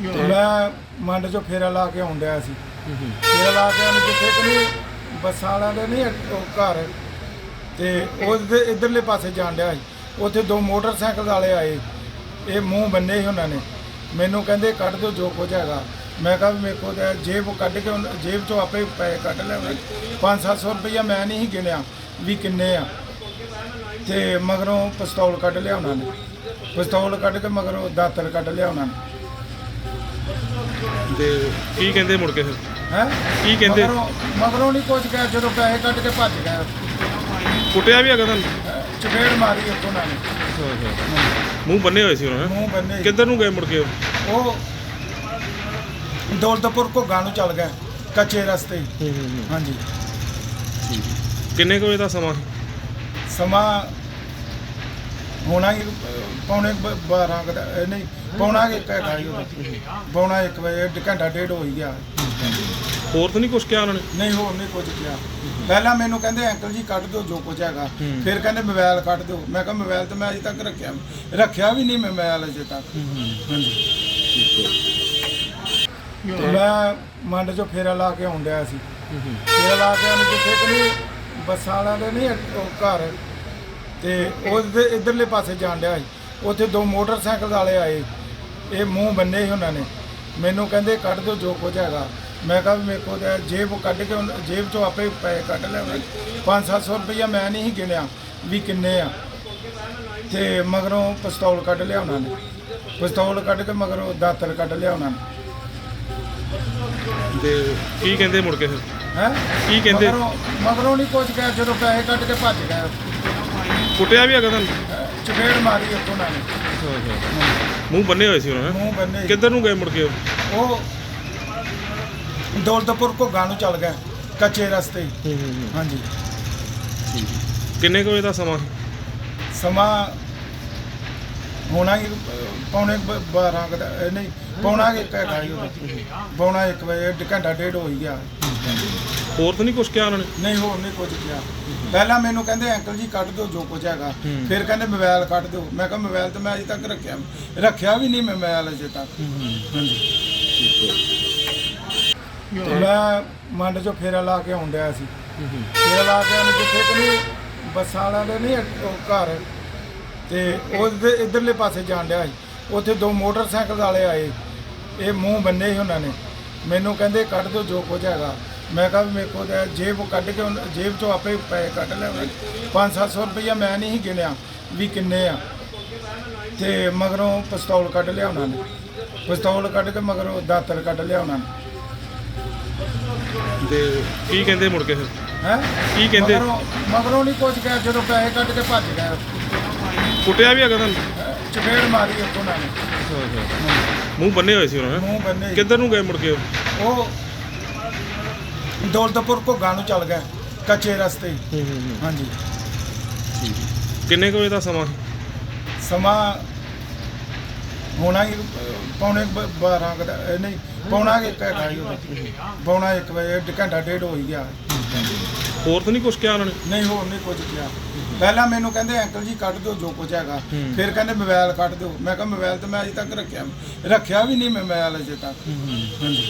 ਮੈਂ ਮੰਡ ਚੋਂ ਫੇਰਾ ਲਾ ਕੇ ਆਉਣ ਡਿਆ ਸੀ। ਫੇਰਾ ਲਾ ਕੇ ਉਹਨੂੰ ਜਿੱਥੇ ਕਿ ਨਹੀਂ ਬੱਸਾਂ ਵਾਲਿਆਂ ਦੇ ਨਹੀਂ ਉਹ ਘਰ। ਤੇ ਉਹ ਇਧਰਲੇ ਪਾਸੇ ਜਾਣ ਡਿਆ ਸੀ। ਉੱਥੇ ਦੋ ਮੋਟਰਸਾਈਕਲ ਵਾਲੇ ਆਏ। ਇਹ ਮੂੰਹ ਬੰਨੇ ਸੀ ਉਹਨਾਂ ਨੇ। ਮੈਨੂੰ ਕਹਿੰਦੇ ਕੱਢ ਦਿਓ ਜੋ ਕੁਝ ਹੈਗਾ। ਮੈਂ ਕਿਹਾ ਵੀ ਮੇਰੇ ਕੋਲ ਤਾਂ ਜੇਬ ਕੱਢ ਕੇ ਉਹਨੇ- ਜੇਬ ਚੋਂ ਆਪੇ ਪੈਸੇ ਕੱਢ ਲਿਆ 5-700 ਰੁਪਈਆ ਮੈਂ ਨਹੀਂ ਸੀ ਗਿਣਿਆ ਵੀ ਕਿੰਨੇ ਆ। ਤੇ ਮਗਰੋਂ ਪਿਸਤੌਲ ਕੱਢ ਲਿਆ ਉਹਨਾਂ ਨੇ। ਪਿਸਤੌਲ ਕੱਢ ਕੇ ਮਗਰੋਂ ਦਾਤਰ ਕੱਢ ਲਿਆ ਉਹਨਾਂ ਨੇ। ਤੇ ਕੀ ਕਹਿੰਦੇ ਮੁੜ ਕੇ ਫਿਰ? ਹੈ? ਕੀ ਕਹਿੰਦੇ? ਮਗਰੋਂ ਨਹੀਂ ਕੁਝ ਕਿਹਾ ਜਦੋਂ ਪੈਸੇ ਕੱਢ ਕੇ ਭੱਜ ਗਏ ਕੁੱਟਿਆ ਵੀ ਹੈਗਾ ਤੁਹਾਨੂੰ? ਚਪੇੜ ਮਾਰੀ ਇੱਕ ਉਹਨਾਂ ਨੇ ਮੂੰਹ ਬੰਨੇ ਹੋਏ ਸੀ ਉਹਨਾਂ ਨੇ ਮੂੰਹ ਬੰਨੇ ਕਿੱਧਰ ਨੂੰ ਗਏ ਮੁੜ ਕੇ ਉਹ? ਉਹ ਦੌਲਤਪੁਰ ਘੋਗਾ ਨੂੰ ਚੱਲ ਗਏ ਕੱਚੇ ਰਸਤੇ। ਹਾਂਜੀ। ਕਿੰਨੇ ਕੁ ਵਜੇ ਦਾ ਸਮਾਂ ਸੀ? ਸਮਾਂ ਹੋਣਾ ਹੀ ਅਹ, ਪੌਣੇ 12 ਕੁ ਦਾ ਇਹ ਨਹੀਂ ਪੌਣਾ ਕਿ ਇੱਕ ਹੈਗਾ ਹੀ ਉਦੋਂ। ਪੌਣਾ 1 ਵਜੇ ਇੱਕ ਘੰਟਾ ਡੇਢ ਹੋ ਹੀ ਗਿਆ। ਹੋਰ ਤਾਂ ਨਹੀਂ ਕੁਛ ਕਿਹਾ ਉਹਨਾਂ ਨੇ? ਨਹੀਂ ਹੋਰ ਨਹੀਂ ਕੁਝ ਕਿਹਾ। ਪਹਿਲਾਂ ਮੈਨੂੰ ਕਹਿੰਦੇ ਅੰਕਲ ਜੀ ਕੱਢ ਦਿਓ ਜੋ ਕੁਝ ਹੈਗਾ। ਹੂੰ। ਫਿਰ ਕਹਿੰਦੇ ਮੋਬਾਈਲ ਕੱਢ ਦਿਓ। ਮੈਂ ਕਿਹਾ ਮੋਬਾਈਲ ਤਾਂ ਮੈਂ ਅਜੇ ਤੱਕ ਰੱਖਿਆ ਰੱਖਿਆ ਵੀ ਨਹੀਂ ਮੈਂ ਮੋਬਾਈਲ ਅਜੇ ਤੱਕ। ਹਾਂਜੀ। ਤੇ ਮੈਂ ਮੰਡ ਚੋਂ ਫੇਰਾ ਲਾ ਕੇ ਆਉਣ ਡਿਆ ਸੀ। ਫੇਰਾ ਲਾ ਕੇ ਉਹਨੂੰ ਜਿੱਥੇ ਕਿ ਨਹੀਂ ਬੱਸਾਂ ਵਾਲਿਆਂ ਦੇ ਨਹੀਂ ਉਹ ਘਰ। ਤੇ ਉਹ ਇਧਰਲੇ ਪਾਸੇ ਜਾਣ ਡਿਆ ਸੀ। ਉੱਥੇ ਦੋ ਮੋਟਰਸਾਈਕਲ ਵਾਲੇ ਆਏ। ਇਹ ਮੂੰਹ ਬੰਨੇ ਸੀ ਉਹਨਾਂ ਨੇ। ਮੈਨੂੰ ਕਹਿੰਦੇ ਕੱਢ ਦਿਓ ਜੋ ਕੁਝ ਹੈਗਾ। ਮੈਂ ਕਿਹਾ ਵੀ ਮੇਰੇ ਕੋਲ ਤਾਂ ਜੇਬ ਕੱਢ ਕੇ ਉਹਨੇ- ਜੇਬ ਚੋਂ ਆਪੇ ਪੈਸੇ ਕੱਢ ਲਿਆ 5-700 ਰੁਪਈਆ ਮੈਂ ਨਹੀਂ ਗਿਣਿਆ ਵੀ ਕਿੰਨੇ ਆ। ਤੇ ਮਗਰੋਂ ਪਿਸਤੌਲ ਕੱਢ ਲਿਆ ਉਹਨਾਂ ਨੇ। ਪਿਸਤੌਲ ਕੱਢ ਕੇ ਮਗਰੋਂ ਦਾਤਰ ਕੱਢ ਲਿਆ ਉਹਨਾਂ ਨੇ। ਤੇ ਕੀ ਕਹਿੰਦੇ ਮੁੜ ਕੇ ਫਿਰ? ਹੈ? ਕੀ ਕਹਿੰਦੇ? ਮਗਰੋਂ ਮਗਰੋਂ ਨਹੀਂ ਕੁਝ ਕਿਹਾ ਜਦੋਂ ਪੈਸੇ ਕੱਢ ਕੇ ਭੱਜ ਗਏ। ਕੁੱਟਿਆ ਵੀ ਹੈਗਾ ਤੁਹਾਨੂੰ? ਅਹ ਚਪੇੜ ਮਾਰੀ ਇੱਕ ਉਹਨਾਂ ਨੇ। ਮੂੰਹ ਬੰਨੇ ਹੋਏ ਸੀ ਉਹਨਾਂ ਨੇ? ਮੂੰਹ ਬੰਨੇ ਕਿੱਧਰ ਨੂੰ ਗਏ ਮੁੜ ਕੇ ਉਹ? ਉਹ ਦੌਲਤਪੁਰ ਘੋਗਾ ਨੂੰ ਚੱਲ ਗਏ ਕੱਚੇ ਰਸਤੇ। ਹਾਂਜੀ। ਕਿੰਨੇ ਕੁ ਵਜੇ ਦਾ ਸਮਾਂ ਸੀ? ਸਮਾਂ ਹੋਣਾ ਹੀ ਅਹ, ਪੌਣੇ 12 ਕੁ ਦਾ ਇਹ ਨਹੀਂ ਪੌਣਾ ਇੱਕ ਹੈਗਾ ਹੀ ਉਦੋਂ। ਪੌਣਾ 1 ਵਜੇ ਘੰਟਾ ਡੇਢ ਹੋ ਹੀ ਗਿਆ। ਹੋਰ ਤਾਂ ਨਹੀਂ ਕੁਛ ਕਿਹਾ ਉਹਨਾਂ ਨੇ? ਨਹੀਂ ਹੋਰ ਨਹੀਂ ਕੁਝ ਕਿਹਾ। ਪਹਿਲਾਂ ਮੈਨੂੰ ਕਹਿੰਦੇ ਅੰਕਲ ਜੀ ਕੱਢ ਦਿਓ ਜੋ ਕੁਝ ਹੈਗਾ। ਫਿਰ ਕਹਿੰਦੇ ਮੋਬਾਈਲ ਕੱਢ ਦਿਓ। ਮੈਂ ਕਿਹਾ ਮੋਬਾਈਲ ਤਾਂ ਮੈਂ ਅਜੇ ਤੱਕ ਰੱਖਿਆ ਰੱਖਿਆ ਵੀ ਨਹੀਂ ਮੈਂ ਮੋਬਾਈਲ ਅਜੇ ਤੱਕ। ਹਾਂਜੀ। ਤੇ ਮੈਂ ਮੰਡ ਚੋਂ ਫੇਰਾ ਲਾ ਕੇ ਆਉਣ ਡਿਆ ਸੀ। ਫੇਰਾ ਲਾ ਕੇ ਉਹਨੂੰ ਜਿੱਥੇ ਕਿ ਨਹੀਂ ਬੱਸਾਂ ਵਾਲਿਆਂ ਦੇ ਨਹੀਂ ਉਹ ਘਰ। ਤੇ ਉਹ ਇਧਰਲੇ ਪਾਸੇ ਜਾਣ ਡਿਆ ਸੀ। ਉੱਥੇ ਦੋ ਮੋਟਰਸਾਈਕਲ ਵਾਲੇ ਆਏ। ਇਹ ਮੂੰਹ ਬੰਨੇ ਸੀ ਉਹਨਾਂ ਨੇ। ਮੈਨੂੰ ਕਹਿੰਦੇ ਕੱਢ ਦਿਓ ਜੋ ਕੁਝ ਹੈਗਾ। ਮੈਂ ਕਿਹਾ ਵੀ ਮੇਰੇ ਕੋਲ ਤਾਂ ਜੇਬ ਕੱਢ ਕੇ ਉਹਨੇ- ਜੇਬ ਚੋਂ ਆਪੇ ਪੈਸੇ ਕੱਢ ਲਿਆ 5-700 ਰੁਪਈਆ ਮੈਂ ਨਹੀਂ ਸੀ ਗਿਣਿਆ ਵੀ ਕਿੰਨੇ ਆ। ਤੇ ਮਗਰੋਂ ਪਿਸਤੌਲ ਕੱਢ ਲਿਆ ਉਹਨਾਂ ਨੇ। ਪਿਸਤੌਲ ਕੱਢ ਕੇ ਮਗਰੋਂ ਦਾਤਰ ਕੱਢ ਲਿਆ ਉਹਨਾਂ ਨੇ। ਤੇ ਕੀ ਕਹਿੰਦੇ ਮੁੜ ਕੇ ਫਿਰ? ਹੈ? ਕੀ ਕਹਿੰਦੇ? ਮਗਰੋਂ ਮਗਰੋਂ ਨਹੀਂ ਕੁਝ ਕਿਹਾ ਜਦੋਂ ਪੈਸੇ ਕੱਢ ਕੇ ਭੱਜ ਗਏ। ਕੁੱਟਿਆ ਵੀ ਹੈਗਾ ਤੁਹਾਨੂੰ? ਚਪੇੜ ਮਾਰੀ ਇੱਕ ਉਹਨਾਂ ਨੇ। ਮੂੰਹ ਬੰਨੇ ਹੋਏ ਸੀ ਉਹਨਾਂ ਨੇ। ਮੂੰਹ ਬੰਨੇ ਕਿੱਧਰ ਨੂੰ ਗਏ ਮੁੜ ਕੇ ਉਹ? ਉਹ ਦੌਲਤਪੁਰ ਘੋਗਾ ਨੂੰ ਚੱਲ ਗਏ ਕੱਚੇ ਰਸਤੇ। ਹਾਂਜੀ। ਕਿੰਨੇ ਕੁ ਵਜੇ ਦਾ ਸਮਾਂ? ਸੀ? ਸਮਾਂ ਹੋਣਾ ਹੀ ਅਹ, ਪੌਣੇ 12 ਕੁ ਦਾ ਨਹੀਂ ਪੌਣਾ ਕਿ ਇੱਕ ਹੈਗਾ ਹੀ ਉਦੋਂ। ਪੌਣਾ 1 ਵਜੇ ਇੱਕ ਘੰਟਾ ਡੇਢ ਹੋ ਹੀ ਗਿਆ। ਹੋਰ ਤਾਂ ਨਹੀਂ ਕੁਛ ਕਿਹਾ ਉਹਨਾਂ ਨੇ? ਨਹੀਂ ਹੋਰ ਨਹੀਂ ਕੁਝ ਕਿਹਾ। ਪਹਿਲਾਂ ਮੈਨੂੰ ਕਹਿੰਦੇ ਅੰਕਲ ਜੀ ਕੱਢ ਦਿਓ ਜੋ ਕੁਝ ਹੈਗਾ। ਹੂੰ। ਫਿਰ ਕਹਿੰਦੇ ਮੋਬਾਈਲ ਕੱਢ ਦਿਓ। ਮੈਂ ਕਿਹਾ ਮੋਬਾਈਲ ਤਾਂ ਮੈਂ ਅਜੇ ਤੱਕ ਰੱਖਿਆ ਰੱਖਿਆ ਵੀ ਨਹੀਂ ਮੈਂ ਮੋਬਾਈਲ ਅਜੇ ਤੱਕ। ਹਾਂਜੀ।